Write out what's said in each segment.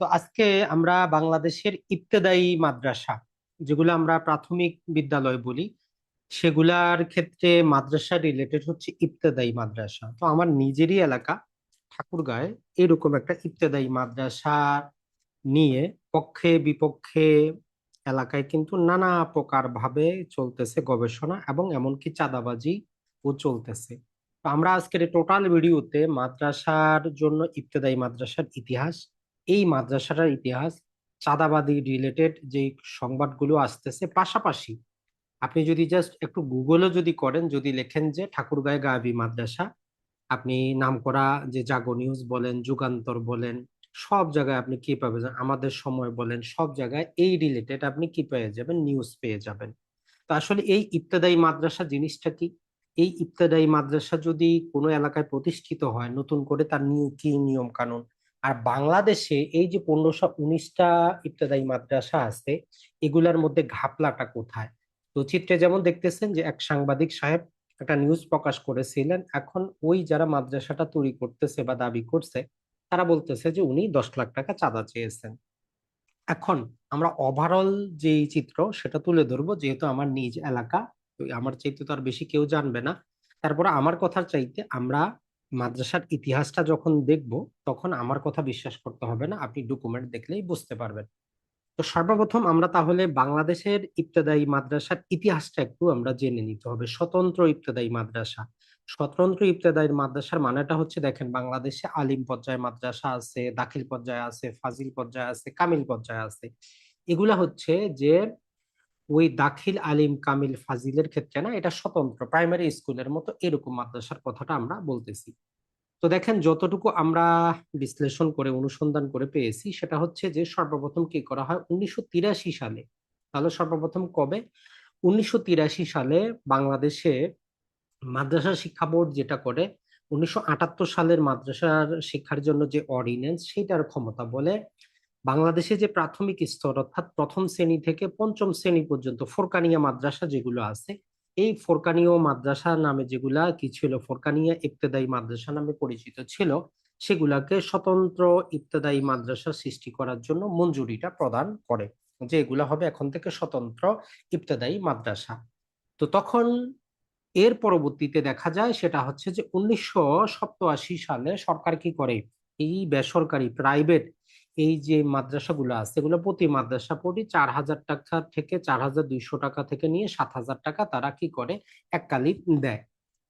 তো আজকে আমরা বাংলাদেশের ইবতেদায়ী মাদ্রাসা, যেগুলো আমরা প্রাথমিক বিদ্যালয় বলি, সেগুলার ক্ষেত্রে মাদ্রাসা রিলেটেড হচ্ছে ইবতেদায়ী মাদ্রাসা। তো আমার নিজেরই এলাকা, ঠাকুরগাঁয়ে, এরকম একটা ইবতেদায়ী মাদ্রাসা নিয়ে পক্ষে বিপক্ষে এলাকায় কিন্তু নানা প্রকার ভাবে চলতেছে গবেষণা এবং এমনকি চাঁদাবাজি ও চলতেছে আমরা আজকের টোটাল ভিডিওতে মাদ্রাসার জন্য ইবতেদায়ী মাদ্রাসার ইতিহাস এই মাদ্রাসাটার ইতিহাস চাঁদাবাদী রিলেটেড যে সংবাদগুলো আসতেছে পাশাপাশি আপনি যদি জাস্ট একটু গুগলও যদি করেন, যদি লেখেন যে ঠাকুরগাঁয় গায়াবী মাদ্রাসা, আপনি নামকরা যে জাগো নিউজ বলেন, যুগান্তর বলেন, সব জায়গায় আপনি কি পাবেন? আমাদের সময় বলেন, সব জায়গায় এই রিলেটেড আপনি কি পেয়ে যাবেন? নিউজ পেয়ে যাবেন। তো আসলে এই ইবতেদায়ী মাদ্রাসা জিনিসটা কি? এই ইবতেদায়ী মাদ্রাসা যদি কোনো এলাকায় প্রতিষ্ঠিত হয়, নতুন করে তার নিউ- কি নিয়ম কানুন আর বাংলাদেশে এই যে পনেরোশো উনিশটা ইবতেদায়ী মাদ্রাসা আছে, এগুলার মধ্যে ঘাপলাটা কোথায়? তো চিত্রে যেমন দেখতেছেন যে এক সাংবাদিক সাহেব একটা নিউজ প্রকাশ করেছিলেন, এখন ওই যারা মাদ্রাসাটা তৈরি করতেছে বা দাবি করছে, তারা বলতেছে যে উনি দশ লাখ টাকা চাঁদা চেয়েছেন। এখন আমরা ওভারঅল যে চিত্র, সেটা তুলে ধরবো, যেহেতু আমার নিজ এলাকা আমার চাইতে তো আর বেশি কেউ জানবে না। তারপরে আমার কথার চাইতে আমরা মাদ্রাসার ইতিহাসটা যখন দেখব, তখন আমার কথা বিশ্বাস করতে হবে না। আপনি ডকুমেন্ট দেখলেই বুঝতে পারবেন। তো সর্বপ্রথম আমরা তাহলে বাংলাদেশের ইবতেদায়ী মাদ্রাসার ইতিহাসটা একটু আমরা জেনে নিতে হবে। স্বতন্ত্র ইবতেদায়ী মাদ্রাসা। স্বতন্ত্র ইবতেদায়ী মাদ্রাসার মানেটা হচ্ছে দেখেন, বাংলাদেশে আলিম পর্যায়ে মাদ্রাসা আছে, দাখিল পর্যায়ে আছে, ফাজিল পর্যায়ে আছে, কামিল পর্যায়ে আছে। এগুলা হচ্ছে যে ওই দাখিল আলিম কামিল ফাজিলের ক্ষেত্রে না, এটা স্বতন্ত্র প্রাইমারি স্কুলের মতো এরকম মাদ্রাসার কথাটা আমরা বলতেছি। তো দেখেন, যতটুকু আমরা বিশ্লেষণ করে, অনুসন্ধান করে পেয়েছি, সেটা হচ্ছে যে সর্বপ্রথম কি করা হয়? উনিশশো তিরাশি সালে। তাহলে সর্বপ্রথম কবে? উনিশশো তিরাশি সালে বাংলাদেশে মাদ্রাসা শিক্ষা বোর্ড যেটা করে, উনিশশো আটাত্তর সালের মাদ্রাসার শিক্ষার জন্য যে অর্ডিন্যান্স সেটার ক্ষমতা বলে বাংলাদেশে যে প্রাথমিক স্তর, অর্থাৎ প্রথম শ্রেণি থেকে পঞ্চম শ্রেণি পর্যন্ত ফোরকানিয়া মাদ্রাসা যেগুলো আছে, এই ফোরকানীয় মাদ্রাসা নামে যেগুলা কি ছিল? ফোরকানিয়া ইবতেদায়ী মাদ্রাসা নামে পরিচিত ছিল। সেগুলাকে স্বতন্ত্র ইবতেদায়ী মাদ্রাসা সৃষ্টি করার জন্য মঞ্জুরিটা প্রদান করে যে এগুলা হবে এখন থেকে স্বতন্ত্র ইবতেদায়ী মাদ্রাসা। তো তখন এর পরবর্তীতে দেখা যায় সেটা হচ্ছে যে উনিশশো সালে সরকার কি করে? এই বেসরকারি প্রাইভেট এই যে মাদ্রাসাগুলো আছে, এগুলো প্রতি মাদ্রাসা প্রতি চার হাজার টাকা থেকে চার হাজার দুইশো টাকা থেকে নিয়ে সাত হাজার টাকা তারা কি করে? এককালীন দেয়।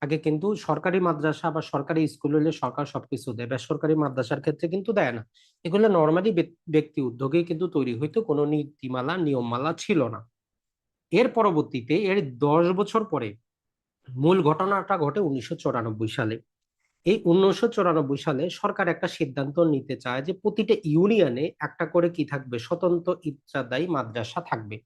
আগে কিন্তু সরকারি মাদ্রাসা বা সরকারি স্কুল হলে সরকার সবকিছু দেয়, বেসরকারি মাদ্রাসার ক্ষেত্রে কিন্তু দেয় না। এগুলো নর্মালি ব্যক্তি উদ্যোগেই কিন্তু তৈরি হইতো, কোনো নীতিমালা, নিয়মমালা ছিল না। এর পরবর্তীতে এর দশ বছর পরে মূল ঘটনাটা ঘটে উনিশশো চুরানব্বই সালে। এই উনিশশো চুরানব্বই সালে সরকার একটা সিদ্ধান্ত নিতে চায় যে প্রতিটা ইউনিয়নে একটা করে কি থাকবে? স্বতন্ত্র ইত্যাদায়ী মাদ্রাসা থাকবে।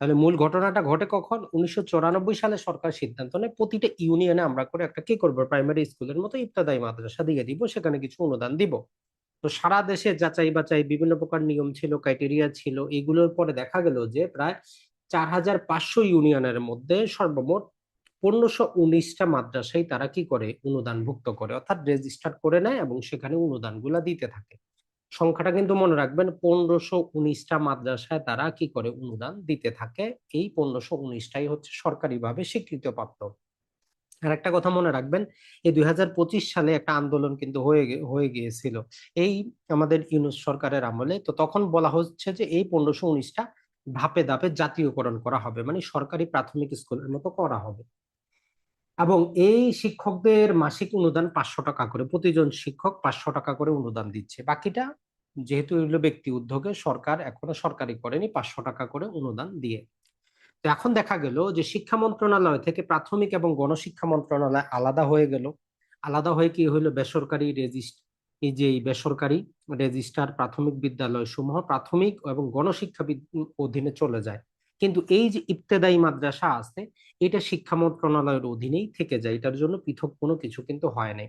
তাহলে মূল ঘটনাটা ঘটে কখন? উনিশশো চুরানব্বই সালে সরকার সিদ্ধান্ত নেয়, প্রতিটা ইউনিয়নে আমরা করে একটা কি করব? প্রাইমারি স্কুলের মতো ইত্যাদায়ী মাদ্রাসা দিয়ে দিব, সেখানে কিছু অনুদান দিব। তো সারা দেশে যাচাই বাচাই বিভিন্ন প্রকার নিয়ম ছিল ক্রাইটেরিয়া ছিল, এগুলোর পরে দেখা গেল যে প্রায় চার হাজার পাঁচশো ইউনিয়নের মধ্যে সর্বমোট পনেরোশো উনিশটা মাদ্রাসায় তারা কি করে? অনুদান ভুক্ত করে। অর্থাৎ রেজিস্টার করে নেয় এবং সেখানে অনুদানগুলা দিতে থাকে। সংখ্যাটা কিন্তু মনে রাখবেন, পনেরোশো উনিশটা মাদ্রাসায় তারা কি করে অনুদান দিতে থাকে? এই পনেরোশো উনিশটাই হচ্ছে সরকারিভাবে স্বীকৃতপ্রাপ্ত আর একটা কথা মনে রাখবেন, এই দুই হাজার পঁচিশ সালে একটা আন্দোলন কিন্তু হয়ে হয়ে গিয়েছিল। এই আমাদের ইউনুস সরকারের আমলে। তো তখন বলা হচ্ছে যে এই পনেরোশো উনিশটা ধাপে ধাপে জাতীয়করণ করা হবে। মানে সরকারি প্রাথমিক স্কুলের মতো করা হবে। এবং এই শিক্ষকদের মাসিক অনুদান পাঁচশো টাকা করে, প্রতিজন শিক্ষক পাঁচশো টাকা করে অনুদান দিচ্ছে। বাকিটা যেহেতু এগুলো ব্যক্তি উদ্যোগে, সরকার এখনও সরকারি করেনি, পাঁচশো টাকা করে অনুদান দিয়ে। তো এখন দেখা গেল যে শিক্ষা মন্ত্রণালয় থেকে প্রাথমিক এবং গণশিক্ষা মন্ত্রণালয় আলাদা হয়ে গেল। আলাদা হয়ে কি হইল বেসরকারি রেজিস্ট, এই যে বেসরকারি রেজিস্টার প্রাথমিক বিদ্যালয় সমূহ প্রাথমিক এবং গণশিক্ষা অধীনে চলে যায়। কিন্তু এই যে ইবতেদায়ী মাদ্রাসা আছে, এটা শিক্ষা মন্ত্রণালয়ের অধীনেই থেকে যায়। এটার জন্য পৃথক কোনো কিছু কিন্তু হয় নাই।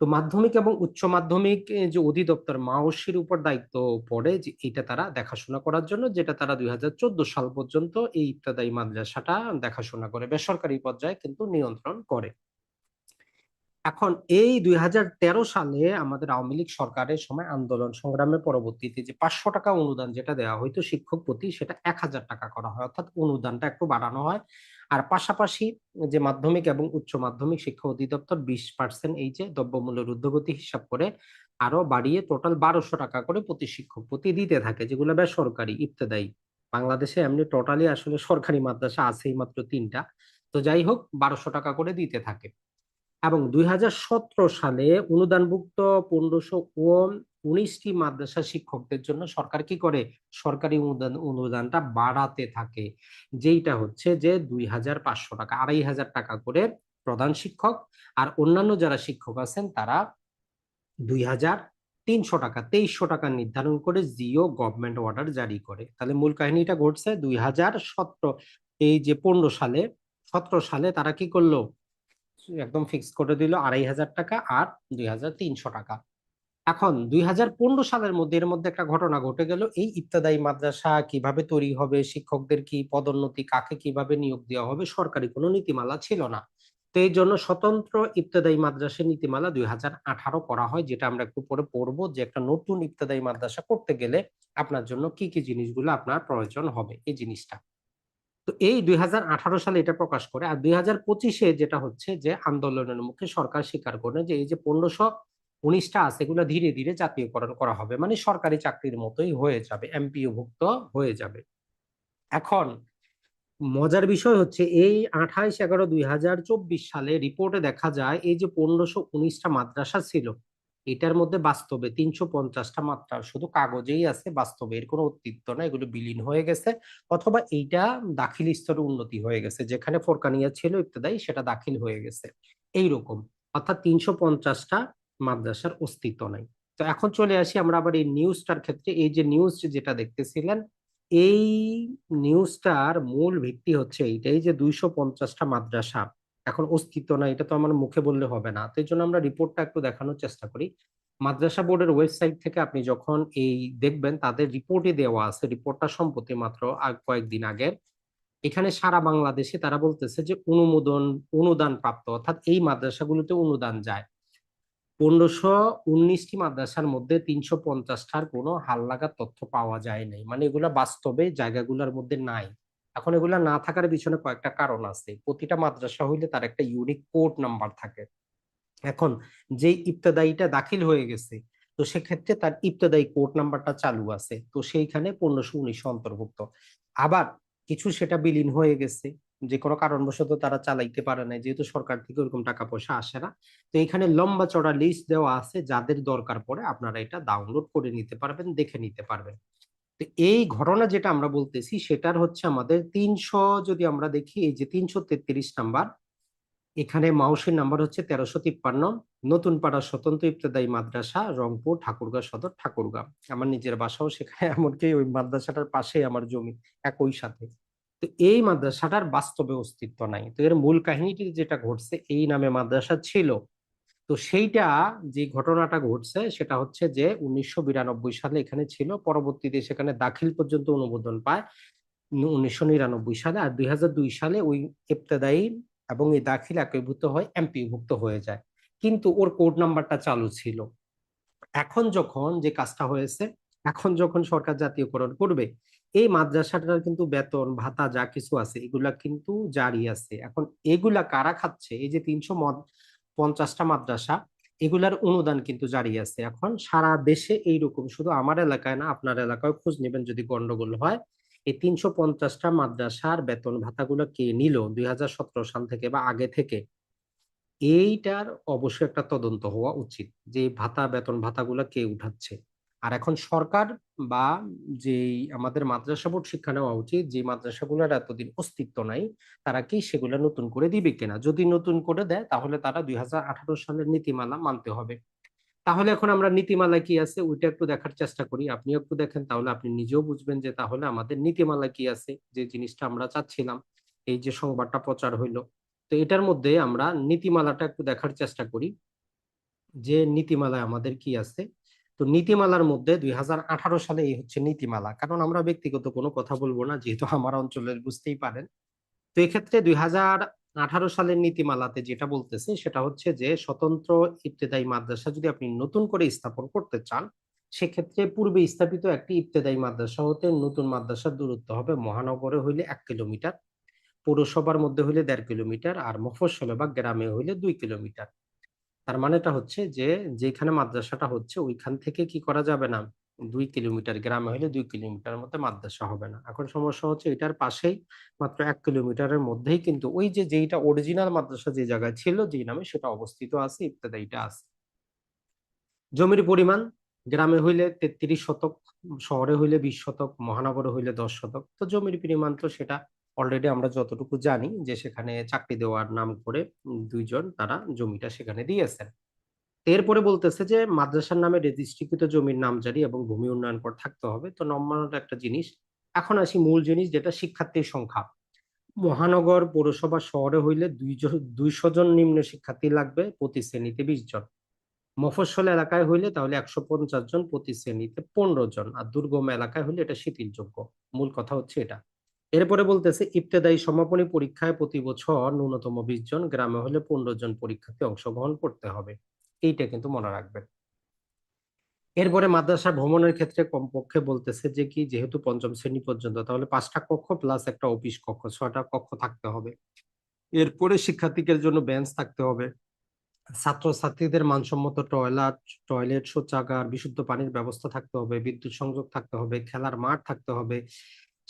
তো মাধ্যমিক এবং উচ্চ মাধ্যমিক যে অধিদপ্তর মাওসির উপর দায়িত্ব পড়ে যে এটা তারা দেখাশোনা করার জন্য, যেটা তারা দুই হাজার চোদ্দ সাল পর্যন্ত এই ইত্যাদি মাদ্রাসাটা দেখাশোনা করে। বেসরকারি পর্যায়ে কিন্তু নিয়ন্ত্রণ করে। এখন এই দুই হাজার তেরো সালে আমাদের আওয়ামী লীগ সরকারের সময় আন্দোলন সংগ্রামের পরবর্তীতে যে পাঁচশো টাকা অনুদান যেটা দেওয়া হয়তো শিক্ষক প্রতি, সেটা এক হাজার টাকা করা হয়। অর্থাৎ অনুদানটা একটু বাড়ানো হয়। আর পাশাপাশি যে মাধ্যমিক এবং উচ্চ মাধ্যমিক শিক্ষা অধিদপ্তর বিশ পার্সেন্ট এই যে দ্রব্যমূল্যের ঊর্ধ্বগতি হিসাব করে আরও বাড়িয়ে টোটাল বারোশো টাকা করে প্রতি শিক্ষক প্রতি দিতে থাকে, যেগুলো বেসরকারি, ইবতেদায়ী। বাংলাদেশে এমনি টোটালি আসলে সরকারি মাদ্রাসা আছেই মাত্র তিনটা। তো যাই হোক, বারোশো টাকা করে দিতে থাকে। এবং দুই হাজার সতেরো সালে অনুদানভুক্ত পনেরোশো উনিশটি মাদ্রাসা শিক্ষকদের জন্য সরকার কি করে? সরকারি অনুদান, অনুদানটা বাড়াতে থাকে। যেইটা হচ্ছে যে দুই হাজার পাঁচশো টাকা, আড়াই হাজার টাকা করে প্রধান শিক্ষক আর অন্যান্য যারা শিক্ষক আছেন তারা দুই হাজার তিনশো টাকা, তেইশশো টাকা নির্ধারণ করে জিও গভর্নমেন্ট অর্ডার জারি করে। তাহলে মূল কাহিনীটা ঘটছে দুই হাজার সতেরো, এই যে পনেরো সালে, সতেরো সালে তারা কি করল? একদম ফিক্স করে দিল আড়াই হাজার টাকা আর দুই হাজার তিনশো টাকা। এখন দুই হাজার পনেরো সালের মধ্যে, এর মধ্যে একটা ঘটনা ঘটে গেল, এই ইবতদায়ী মাদ্রাসা কীভাবে তৈরি হবে, শিক্ষকদের কি পদোন্নতি, কাকে কীভাবে নিয়োগ দেওয়া হবে, সরকারি কোনো নীতিমালা ছিল না। তো এই জন্য স্বতন্ত্র ইবতদায়ী মাদ্রাসা নীতিমালা দুই হাজার আঠারো করা হয়, যেটা আমরা একটু পরে পড়ব যে একটা নতুন ইবতদায়ী মাদ্রাসা করতে গেলে আপনার জন্য কি কি জিনিসগুলো আপনার প্রয়োজন হবে, এই জিনিসটা। তো এই দুই হাজার আঠারো সালে এটা প্রকাশ করে আর দুই হাজার পঁচিশে যেটা হচ্ছে যে আন্দোলনের মুখে সরকার স্বীকার করে যে এই যে পনেরোশো উনিশটা আছে, এগুলো ধীরে ধীরে জাতীয়করণ করা হবে। মানে সরকারি চাকরির মতোই হয়ে যাবে এমপিও ভুক্ত হয়ে যাবে। এখন মজার বিষয় হচ্ছে এই আঠাইশ এগারো দুই সালে রিপোর্টে দেখা যায় এই যে পনেরোশো উনিশটা মাদ্রাসা ছিল এটার মধ্যে বাস্তবে তিনশো পঞ্চাশটা মাত্রা, শুধু কাগজেই আছে, বাস্তবে এর কোনো অস্তিত্ব না এগুলো বিলীন হয়ে গেছে, অথবা এইটা দাখিল স্তরে উন্নতি হয়ে গেছে, যেখানে ফোরকানিয়া ছিল ইত্যাদি সেটা দাখিল হয়ে গেছে, এইরকম, অর্থাৎ তিনশো পঞ্চাশটা মাদ্রাসার অস্তিত্ব নাই। তো এখন চলে আসি আমরা আবার এই নিউজটার ক্ষেত্রে, এই যে নিউজ যেটা দেখতেছিলেন, এই নিউজটার মূল ভিত্তি হচ্ছে এইটাই যে দুইশো পঞ্চাশটা মাদ্রাসা এখন অস্তিত্ব না এটা তো আমার মুখে বললে হবে না। তো এই জন্য আমরা রিপোর্টটা একটু দেখানোর চেষ্টা করি। মাদ্রাসা বোর্ডের ওয়েবসাইট থেকে আপনি যখন এই দেখবেন, তাদের রিপোর্টে দেওয়া আছে। রিপোর্টটা সম্প্রতি মাত্র কয়েকদিন আগে। এখানে সারা বাংলাদেশে তারা বলতেছে যে অনুমোদন অনুদান প্রাপ্ত অর্থাৎ এই মাদ্রাসাগুলোতে অনুদান যায়। পনেরোশো উনিশটি মাদ্রাসার মধ্যে তিনশো পঞ্চাশটার কোনো হালনাগাদ তথ্য পাওয়া যায় নাই। মানে এগুলা বাস্তবে জায়গাগুলোর মধ্যে নাই। এখন এগুলা না থাকার পিছনে কয়েকটা কারণ আছে। প্রতিটা মাদ্রাসা হইলে তার একটা ইউনিক কোড নাম্বার থাকে। এখন যে ইবতদায়ীটা দাখিল হয়ে গেছে, তো সেক্ষেত্রে তার ইবতদায়ী কোড নাম্বারটা চালু আছে। তো সেইখানে পনেরোশো উনিশশো অন্তর্ভুক্ত। আবার কিছু সেটা বিলীন হয়ে গেছে, যে কোনো কারণবশত তারা চালাইতে পারে না যেহেতু সরকার থেকে ওরকম টাকা পয়সা আসে না। তো এখানে লম্বা চড়া লিস্ট দেওয়া আছে, যাদের দরকার পড়ে আপনারা এটা ডাউনলোড করে নিতে পারবেন, দেখে নিতে পারবেন। তো এই ঘটনা যেটা আমরা বলতেছি, সেটার হচ্ছে আমাদের তিনশো যদি আমরা দেখি, এই যে তিনশো তেত্রিশ নাম্বার, এখানে মাউসের নাম্বার হচ্ছে তেরোশো তিপ্পান্ন, নতুন পাড়া স্বতন্ত্র ইবতদায়ী মাদ্রাসা, রংপুর, ঠাকুরগাঁ সদর, ঠাকুরগাঁ। আমার নিজের বাসাও সেখানে, এমনকি ওই মাদ্রাসাটার পাশে আমার জমি, একই সাথে। তো এই মাদ্রাসাটার বাস্তবে অস্তিত্ব নাই। তো এর মূল কাহিনীটি যেটা ঘটছে, এই নামে মাদ্রাসা ছিল। তো সেইটা যে ঘটনাটা ঘটছে সেটা হচ্ছে যে উনিশশো বিরানব্বই সালে এখানে ছিল। পরবর্তীতে সেখানে দাখিল পর্যন্ত অনুমোদন পায় উনিশশো নিরানব্বই সালে আর দুই হাজার দুই সালে ওই ইবতেদায়ী এবং এই দাখিল একীভূত হয় এমপিভুক্ত হয়ে যায়। কিন্তু ওর কোড নাম্বারটা চালু ছিল। এখন যখন যে কাজটা হয়েছে, এখন যখন সরকার জাতীয়করণ করবে, এই মাদ্রাসাটার কিন্তু বেতন, ভাতা যা কিছু আছে, এগুলা কিন্তু জারি আছে। এখন এগুলা কারা খাচ্ছে? এই যে তিনশো পঞ্চাশটা মাদ্রাসা, এগুলার অনুদান কিন্তু জারি আছে। এখন সারা দেশে এইরকম, শুধু আমার এলাকায় না, আপনার এলাকায় খোঁজ নেবেন যদি গন্ডগোল হয়। এই তিনশো পঞ্চাশটা মাদ্রাসার বেতন ভাতাগুলো কে নিল দুই হাজার সতেরো সাল থেকে বা আগে থেকে? এইটার অবশ্যই একটা তদন্ত হওয়া উচিত যে ভাতা, বেতন ভাতাগুলো কে উঠাচ্ছে। আর এখন সরকার বা যে আমাদের মাদ্রাসা বোর্ড শিক্ষা নেওয়া উচিত যে মাদ্রাসাগুলোর এতদিন অস্তিত্ব নাই, তারা কি সেগুলো নতুন করে দিবে কিনা? যদি নতুন করে দেয়, তাহলে তারা দুই হাজার আঠারো সালের নীতিমালা মানতে হবে। তাহলে এখন আমরা নীতিমালা কি আছে, ওইটা একটু দেখার চেষ্টা করি। আপনি একটু দেখেন, তাহলে আপনি নিজেও বুঝবেন যে তাহলে আমাদের নীতিমালা কি আছে, যে জিনিসটা আমরা চাচ্ছিলাম, এই যে সংবাদটা প্রচার হইল। তো এটার মধ্যে আমরা নীতিমালাটা একটু দেখার চেষ্টা করি, যে নীতিমালায় আমাদের কি আছে। তো নীতিমালার মধ্যে দুই সালে এই হচ্ছে নীতিমালা। কারণ আমরা ব্যক্তিগত কোনো কথা বলব না, যেহেতু আমার অঞ্চলের বুঝতেই পারেন। তো এক্ষেত্রে দুই আঠারো সালের নীতিমালাতে যেটা বলতেছে, সেটা হচ্ছে যে স্বতন্ত্র ইবতেদায়ী মাদ্রাসা যদি আপনি নতুন করে স্থাপন করতে চান, সেক্ষেত্রে পূর্বে স্থাপিত একটি ইবতেদায়ী মাদ্রাসা হতে নতুন মাদ্রাসার দূরত্ব হবে মহানগরে হইলে এক কিলোমিটার, পৌরসভার মধ্যে হইলে দেড় কিলোমিটার, আর মফস্বলে বা গ্রামে হইলে দুই কিলোমিটার। তার মানেটা হচ্ছে যে, যেখানে মাদ্রাসাটা হচ্ছে ওইখান থেকে কি করা যাবে না? দুই কিলোমিটার গ্রামে হলে দুই কিলোমিটার মধ্যে মাদ্রাসা হবে না। এখন সমস্যা হচ্ছে এটার পাশেই মাত্র এক কিলোমিটারের মধ্যেই কিন্তু ওই যে, যেইটা অরিজিনাল মাদ্রাসা যে জায়গায় ছিল, যেই নামে সেটা অবস্থিত আছে ইত্যাদিটা আছে। জমির পরিমাণ, গ্রামে হইলে তেত্রিশ শতক, শহরে হইলে বিশ শতক, মহানগরে হইলে দশ শতক, তো জমির পরিমাণ তো সেটা অলরেডি আমরা যতটুকু জানি যে সেখানে চাকরি দেওয়ার নাম করে দুইজন তারা জমিটা সেখানে দিয়েছেন। এরপরে বলতেছে যে মাদ্রাসার নামে রেজিস্ট্রিকৃত জমির নামজারি এবং ভূমি উন্নয়ন কর থাকতে হবে। তো নম্বর একটা জিনিস। এখন আসি মূল জিনিস যেটা শিক্ষার্থীর সংখ্যা। মহানগর পৌরসভা শহরে হইলে দুইশো জন নিম্ন শিক্ষার্থী লাগবে প্রতি শ্রেণীতে বিশ জন। মফস্বল এলাকায় হইলে তাহলে একশো পঞ্চাশ জন, প্রতি শ্রেণীতে পনেরো জন। আর দুর্গম এলাকায় হইলে এটা শিথিলযোগ্য। মূল কথা হচ্ছে এটা। এরপরে বলতেছে, ইবতেদায়ী সমাপনী পরীক্ষায় প্রতি বছর ন্যূনতম বিশ জন গ্রামে হলে পনেরো জন পরীক্ষার্থী অংশগ্রহণ করতে হবে। এইটা কিন্তু মনে রাখবেন। এরপরে মাদ্রাসা ভ্রমণের ক্ষেত্রে কমপক্ষে বলতেছে যে কি, যেহেতু পঞ্চম শ্রেণি পর্যন্ত, তাহলে পাঁচটা কক্ষ প্লাস একটা অফিস কক্ষ, ছয়টা কক্ষ থাকতে হবে। এরপরে শিক্ষার্থীদের জন্য বেঞ্চ থাকতে হবে। ছাত্রছাত্রীদের মানসম্মত টয়লেট টয়লেট শৌচাগার, বিশুদ্ধ পানির ব্যবস্থা থাকতে হবে, বিদ্যুৎ সংযোগ থাকতে হবে, খেলার মাঠ থাকতে হবে।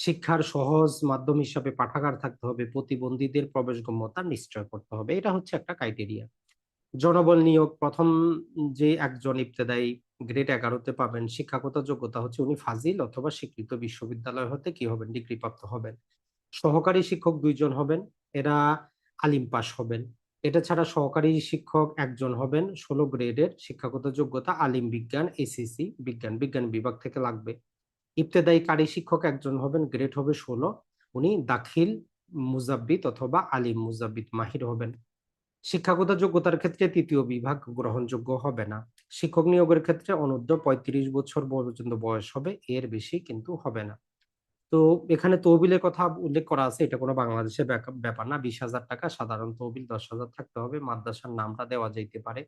শিক্ষার সহজ মাধ্যম হিসাবে পাঠাগার থাকতে হবে, প্রতিবন্ধীদের প্রবেশগম্যতা নিশ্চয় করতে হবে। এটা হচ্ছে একটা ক্রাইটেরিয়া জনবল নিয়োগ, প্রথম যে একজন ইবতেদায়ী গ্রেড এগারোতে পাবেন, শিক্ষাগত যোগ্যতা হচ্ছে উনি ফাজিল অথবা স্বীকৃত বিশ্ববিদ্যালয় হতে কি হবেন? ডিগ্রি প্রাপ্ত হবেন। সহকারী শিক্ষক দুইজন হবেন, এরা আলিম পাস হবেন। এটা ছাড়া সহকারী শিক্ষক একজন হবেন। ষোলো গ্রেডের শিক্ষাগত যোগ্যতা আলিম বিজ্ঞান এসিসি বিজ্ঞান। বিজ্ঞান বিভাগ থেকে লাগবে। ইবতেদায়ী কারি শিক্ষক একজন হবেন গ্রেড হবে ষোলো। উনি দাখিল মুজাব্বিদ অথবা আলিম মুজাব্বিদ মাহির হবেন। শিক্ষাগত যোগ্যতার ক্ষেত্রে তৃতীয় বিভাগ গ্রহণযোগ্য হবে না। শিক্ষক নিয়োগের ক্ষেত্রে অনূর্ধ্ব পঁয়ত্রিশ বছর পর্যন্ত বয়স হবে, এর বেশি কিন্তু হবে না। তো এখানে তহবিলের কথা উল্লেখ করা আছে, এটা কোনো বাংলাদেশের ব্যাপার না। বিশ হাজার টাকা, সাধারণ তহবিল দশ হাজার থাকতে হবে। মাদ্রাসার নামটা দেওয়া যাইতে পারে।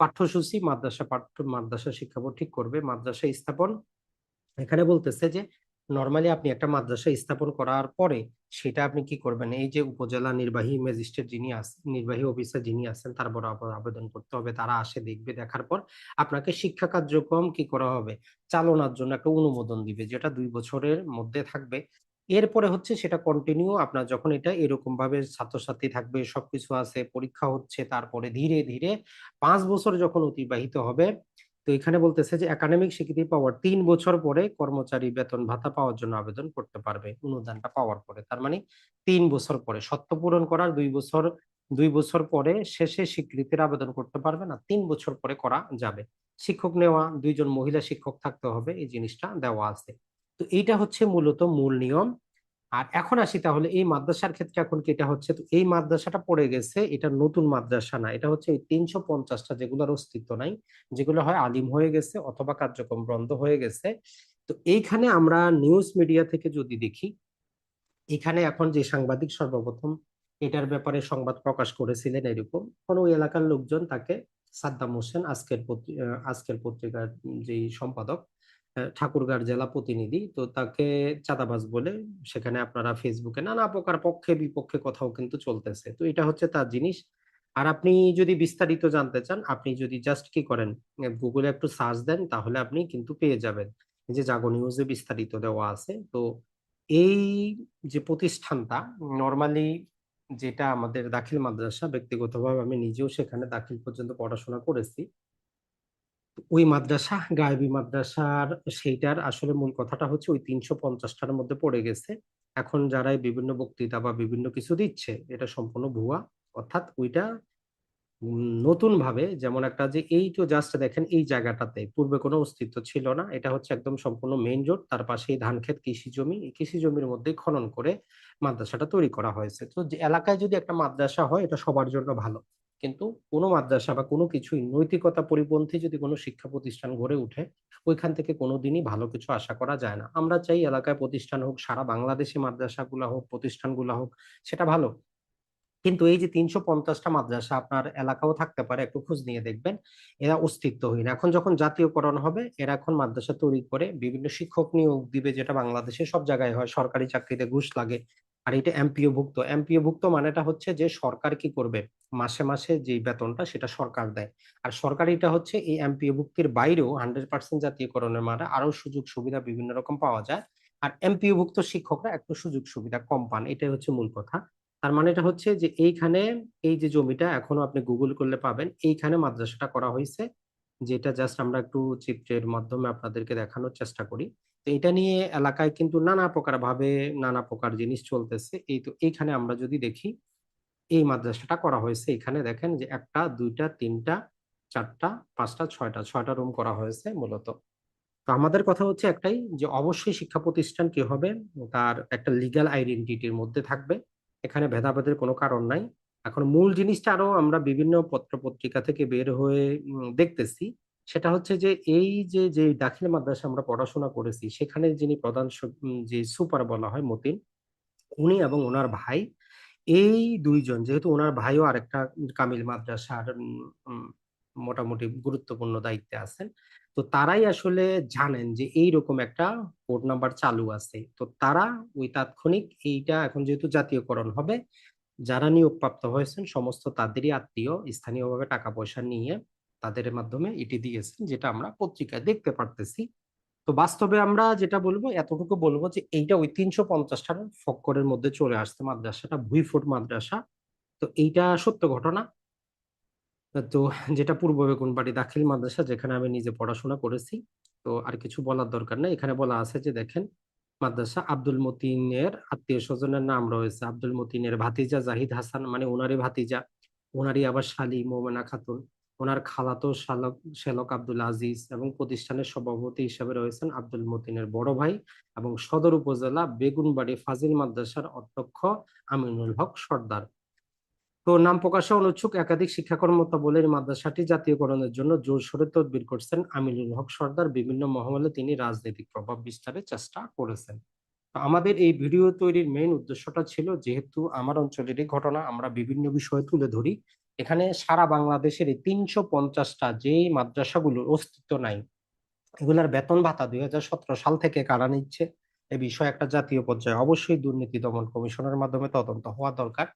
পাঠ্যসূচি মাদ্রাসা পাঠ্য মাদ্রাসা শিক্ষা বোর্ড ঠিক করবে। মাদ্রাসা স্থাপন এখানে বলতেছে যে নর্মালি আপনি একটা মাদ্রাসা স্থাপন করার পরে সেটা আপনি কি করবেন? এই যে উপজেলা নির্বাহী ম্যাজিস্ট্রেট যিনি আছেন নির্বাহী অফিসার যিনি আছেন, তার বরাবর আবেদন করতে হবে। তারা আসে, দেখবে, দেখার পর আপনাকে শিক্ষা কার্যক্রম কি করা হবে? চালনার জন্য একটা অনুমোদন দিবে, যেটা দুই বছরের মধ্যে থাকবে। এরপরে হচ্ছে সেটা কন্টিনিউ আপনার যখন এটা এরকম ভাবে ছাত্রছাত্রী থাকবে, সবকিছু আছে, পরীক্ষা হচ্ছে, তারপরে ধীরে ধীরে পাঁচ বছর যখন অতিবাহিত হবে তো এখানে বলতেছে যে, একাডেমিক স্বীকৃতি পাওয়ার তিন বছর পরে কর্মচারী বেতন ভাতা পাওয়ার জন্য আবেদন করতে পারবে, অনুদানটা পাওয়ার পরে। তার মানে তিন বছর পরে, সত্য পূরণ করার দুই বছর দুই বছর পরে শেষে স্বীকৃতির আবেদন করতে পারবে না, তিন বছর পরে করা যাবে। শিক্ষক নেওয়া, দুইজন মহিলা শিক্ষক থাকতে হবে, এই জিনিসটা দেওয়া আছে। তো এইটা হচ্ছে মূলত মূল নিয়ম। আর এখন আসি তাহলে এই মাদ্রাসার ক্ষেত্রে এখন কি এটা হচ্ছে? এই মাদ্রাসাটা পড়ে গেছে, এটা নতুন মাদ্রাসা না, এটা হচ্ছে এই তিনশো পঞ্চাশটা যেগুলোর অস্তিত্ব নাই, যেগুলো হয় আলিম হয়ে গেছে অথবা কার্যক্রম বন্ধ হয়ে গেছে। তো এইখানে আমরা নিউজ মিডিয়া থেকে যদি দেখি, এখানে এখন যে সাংবাদিক সর্বপ্রথম, এটার ব্যাপারে সংবাদ প্রকাশ করেছিলেন এরকম কোন এলাকার লোকজন তাকে সাদ্দাম হোসেন, আজকের আজকের পত্রিকার যে সম্পাদক ঠাকুরগাঁর জেলা প্রতিনিধি। তো তাকে চাঁদাবাজ বলে সেখানে আপনারা ফেসবুকে নানা প্রকার পক্ষে বিপক্ষে কথাও কিন্তু চলতেছে। তো এটা হচ্ছে তার জিনিস। আর আপনি যদি বিস্তারিত জানতে চান, আপনি যদি জাস্ট কি করেন গুগলে একটু সার্চ দেন, তাহলে আপনি কিন্তু পেয়ে যাবেন। যে জাগো নিউজে বিস্তারিত দেওয়া আছে। তো এই যে প্রতিষ্ঠানটা নর্মালি যেটা আমাদের দাখিল মাদ্রাসা, ব্যক্তিগতভাবে আমি নিজেও সেখানে দাখিল পর্যন্ত পড়াশোনা করেছি। ওই মাদ্রাসা, গায়েবী মাদ্রাসার সেইটার আসলে মূল কথাটা হচ্ছে ওই তিনশো পঞ্চাশটার মধ্যে পড়ে গেছে। এখন যারাই বিভিন্ন বক্তৃতা বা বিভিন্ন কিছু দিচ্ছে, এটা সম্পূর্ণ ভুয়া। অর্থাৎ ওইটা নতুন ভাবে যেমন একটা যে এই তো জাস্ট দেখেন এই জায়গাটাতে পূর্বে কোনো অস্তিত্ব ছিল না, এটা হচ্ছে একদম সম্পূর্ণ মেইন রোড তার পাশেই ধান ক্ষেত, কৃষি জমি। এই কৃষি জমির মধ্যে খনন করে মাদ্রাসাটা তৈরি করা হয়েছে। তো যে এলাকায় যদি একটা মাদ্রাসা হয়, এটা সবার জন্য ভালো। কিন্তু কোনো মাদ্রাসা বা কোনো কিছুই নৈতিকতা পরিপন্থী যদি কোনো শিক্ষা প্রতিষ্ঠান গড়ে উঠে ওইখান থেকে কোনোদিনই ভালো কিছু আশা করা যায় না। আমরা চাই এলাকায় প্রতিষ্ঠান হোক, সারা বাংলাদেশে মাদ্রাসাগুলা হোক, প্রতিষ্ঠানগুলা হোক, সেটা ভালো। কিন্তু এই যে তিনশো পঞ্চাশটা মাদ্রাসা আপনার এলাকাও থাকতে পারে, একটু খোঁজ নিয়ে দেখবেন, এরা অস্তিত্বহীন। এখন যখন জাতীয়করণ হবে, এরা এখন মাদ্রাসা তৈরি করে বিভিন্ন শিক্ষক নিয়োগ দিবে, যেটা বাংলাদেশে সব জায়গায় হয়, সরকারি চাকরিতে ঘুষ লাগে। আর এটা এমপিও ভুক্ত এমপিও ভুক্ত মানেটা হচ্ছে যে সরকার কি করবে? মাসে মাসে যে বেতনটা সেটা সরকার দেয়। আর সরকার এটা হচ্ছে এই এমপিও ভুক্তির বাইরেও হান্ড্রেড পার্সেন্ট জাতীয়করণের মানে আরও সুযোগ সুবিধা বিভিন্ন রকম পাওয়া যায়। আর এমপিও ভুক্ত শিক্ষকরা একটু সুযোগ সুবিধা কম পান, এটাই হচ্ছে মূল কথা। তার মানে এটা হচ্ছে যে এইখানে এই যে জমিটা এখনও আপনি গুগল করলে পাবেন, এইখানে মাদ্রাসাটা করা হয়েছে। যেটা জাস্ট আমরা একটু চিত্রের মাধ্যমে আপনাদেরকে দেখানোর চেষ্টা করি। এটা নিয়ে এলাকায় কিন্তু নানা প্রকার ভাবে নানা প্রকার জিনিস চলতেছে। এই তো এইখানে আমরা যদি দেখি, এই মাদ্রাসাটা করা হয়েছে। এখানে দেখেন যে একটা, দুইটা, তিনটা, চারটা, পাঁচটা, ছয়টা ছয়টা রুম করা হয়েছে মূলত। তো আমাদের কথা হচ্ছে একটাই যে অবশ্যই শিক্ষা প্রতিষ্ঠান কি হবে? তার একটা লিগ্যাল আইডেন্টিটির মধ্যে থাকবে। এখানে ভেদাভেদের কোনো কারণ নাই। এখন মূল জিনিসটা আরও আমরা বিভিন্ন পত্র পত্রিকা থেকে বের হয়ে দেখতেছি। সেটা হচ্ছে যে, এই যে যে দাখিল মাদ্রাসা আমরা পড়াশোনা করেছি, সেখানে যিনি প্রধান যে সুপার বলা হয় মতিন, উনি এবং ওনার ভাই, এই দুইজন, যেহেতু ওনার ভাইও আরেকটা কামিল মাদ্রাসার মোটামুটি গুরুত্বপূর্ণ দায়িত্বে আছেন, তো তারাই আসলে জানেন যে এইরকম একটা কোড নাম্বার চালু আছে। তো তারা ওই তাৎক্ষণিক এইটা এখন যেহেতু জাতীয়করণ হবে, যারা নিয়োগপ্রাপ্ত হয়েছেন, সমস্ত তাদেরই আত্মীয় স্থানীয়ভাবে টাকা পয়সা নিয়ে তাদের মাধ্যমে এটি দিয়েছেন, যেটা আমরা পত্রিকায় দেখতে পারতেছি। তো বাস্তবে আমরা যেটা বলব, এতটুকু বলব যে এইটা ওই তিনশো পঞ্চাশটার ফক্করের মধ্যে চলে আসছে, মাদ্রাসাটা, ভুইফুট মাদ্রাসা। তো এইটা সত্য ঘটনা। তো যেটা পূর্ব বেগুনবাড়ি দাখিল মাদ্রাসা, যেখানে আমি নিজে পড়াশোনা করেছি। তো আর কিছু বলার দরকার নেই। এখানে বলা আছে যে দেখেন, মাদ্রাসা আব্দুল মতিনের আত্মীয় স্বজনের নাম রয়েছে। আব্দুল মতিনের ভাতিজা জাহিদ হাসান মানে ওনারই ভাতিজা। ওনারই আবার শালী মোমেনা খাতুন। ওনার খালাতো শালক শ্যালক আব্দুল আজিজ এবং প্রতিষ্ঠানের সভাপতি হিসেবে রয়েছেন আব্দুল মতিনের বড় ভাই এবং সদর উপজেলা বেগুনবাড়ি ফাজিল মাদ্রাসার অধ্যক্ষ আমিনুল হক সর্দার। তো নাম প্রকাশে অনুচ্ছুক একাধিক শিক্ষা কর্মকর্তা বলে মাদ্রাসাটি জাতীয়করণের জন্য জোরসোরে তদবির করছেন আমিনুল হক সর্দার। বিভিন্ন মহলে তিনি রাজনৈতিক প্রভাব বিস্তারের চেষ্টা করেছেন। আমাদের এই ভিডিও তৈরির মেইন উদ্দেশ্যটা ছিল, যেহেতু আমার অঞ্চলেরই ঘটনা আমরা বিভিন্ন বিষয়ে তুলে ধরি এখানে সারা বাংলাদেশের এই তিনশো পঞ্চাশটা যে মাদ্রাসাগুলোর অস্তিত্ব নাই, এগুলার বেতন ভাতা দুই হাজার সতেরো সাল থেকে কারা নিচ্ছে? এ বিষয়ে একটা জাতীয় পর্যায়ে অবশ্যই দুর্নীতি দমন কমিশনের মাধ্যমে তদন্ত হওয়া দরকার।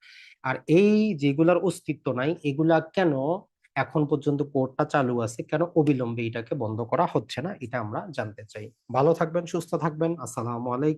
আর এই যেগুলার অস্তিত্ব নাই, এগুলা কেন এখন পর্যন্ত কোর্টটা চালু আছে, কেন অবিলম্বে এটাকে বন্ধ করা হচ্ছে না, এটা আমরা জানতে চাই। ভালো থাকবেন, সুস্থ থাকবেন, আসসালামু আলাইকুম।